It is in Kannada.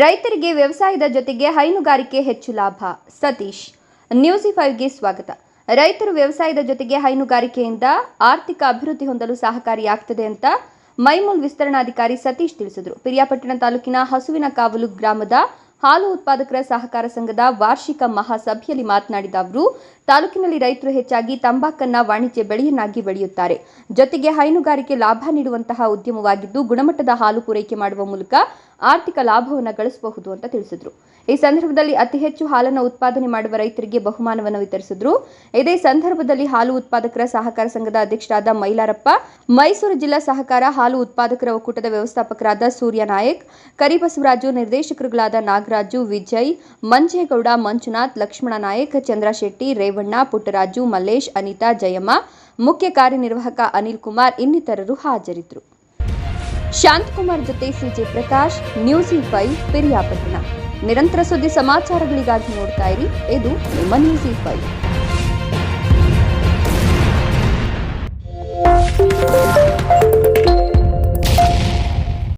ರೈತರಿಗೆ ವ್ಯವಸಾಯದ ಜೊತೆಗೆ ಹೈನುಗಾರಿಕೆ ಹೆಚ್ಚು ಲಾಭ. ಸತೀಶ್, ನ್ಯೂಸಿ ಫೈವ್ಗೆ ಸ್ವಾಗತ. ರೈತರು ವ್ಯವಸಾಯದ ಜೊತೆಗೆ ಹೈನುಗಾರಿಕೆಯಿಂದ ಆರ್ಥಿಕ ಅಭಿವೃದ್ಧಿ ಹೊಂದಲು ಸಹಕಾರಿಯಾಗ್ತದೆ ಅಂತ ಮೈಮೂಲ್ ವಿಸ್ತರಣಾಧಿಕಾರಿ ಸತೀಶ್ ತಿಳಿಸಿದರು. ಪಿರಿಯಾಪಟ್ಟಣ ತಾಲೂಕಿನ ಹಸುವಿನ ಕಾವಲು ಗ್ರಾಮದ ಹಾಲು ಉತ್ಪಾದಕರ ಸಹಕಾರ ಸಂಘದ ವಾರ್ಷಿಕ ಮಹಾಸಭೆಯಲ್ಲಿ ಮಾತನಾಡಿದ ಅವರು, ತಾಲೂಕಿನಲ್ಲಿ ರೈತರು ಹೆಚ್ಚಾಗಿ ತಂಬಾಕನ್ನ ವಾಣಿಜ್ಯ ಬೆಳೆಯನ್ನಾಗಿ ಬೆಳೆಯುತ್ತಾರೆ. ಜೊತೆಗೆ ಹೈನುಗಾರಿಕೆ ಲಾಭ ನೀಡುವಂತಹ ಉದ್ಯಮವಾಗಿದ್ದು, ಗುಣಮಟ್ಟದ ಹಾಲು ಪೂರೈಕೆ ಮಾಡುವ ಮೂಲಕ ಆರ್ಥಿಕ ಲಾಭವನ್ನು ಗಳಿಸಬಹುದು ಅಂತ ತಿಳಿಸಿದರು. ಈ ಸಂದರ್ಭದಲ್ಲಿ ಅತಿ ಹೆಚ್ಚು ಹಾಲನ್ನು ಉತ್ಪಾದನೆ ಮಾಡುವ ರೈತರಿಗೆ ಬಹುಮಾನವನ್ನು ವಿತರಿಸಿದ್ರು. ಇದೇ ಸಂದರ್ಭದಲ್ಲಿ ಹಾಲು ಉತ್ಪಾದಕರ ಸಹಕಾರ ಸಂಘದ ಅಧ್ಯಕ್ಷರಾದ ಮೈಲಾರಪ್ಪ, ಮೈಸೂರು ಜಿಲ್ಲಾ ಸಹಕಾರ ಹಾಲು ಉತ್ಪಾದಕರ ಒಕ್ಕೂಟದ ವ್ಯವಸ್ಥಾಪಕರಾದ ಸೂರ್ಯ ನಾಯಕ್, ಕರಿಬಸವರಾಜು, ನಿರ್ದೇಶಕರುಗಳಾದ ನಾಗರಾಜು ವಿಜಯ್, ಮಂಜೇಗೌಡ ಮಂಜುನಾಥ್, ಲಕ್ಷ್ಮಣ ನಾಯಕ್, ಚಂದ್ರಶೆಟ್ಟಿ, ರೇವಣ್ಣ, ಪುಟ್ಟರಾಜು, ಮಲ್ಲೇಶ್, ಅನಿತಾ, ಜಯಮ್ಮ, ಮುಖ್ಯ ಕಾರ್ಯನಿರ್ವಾಹಕ ಅನಿಲ್ ಕುಮಾರ್ ಇನ್ನಿತರರು ಹಾಜರಿದ್ದರು. ಶಾಂತಕುಮಾರ್ ಜೊತೆ CJ Prakash, news five, Periyapatna. ನಿರಂತರ ಸುದ್ದಿ ಸಮಾಚಾರಗಳಿಗಾಗಿ ನೋಡ್ತಾ ಇರಿ, ಇದು ನಿಮ್ಮ ನ್ಯೂಸ್ ಫೈವ್.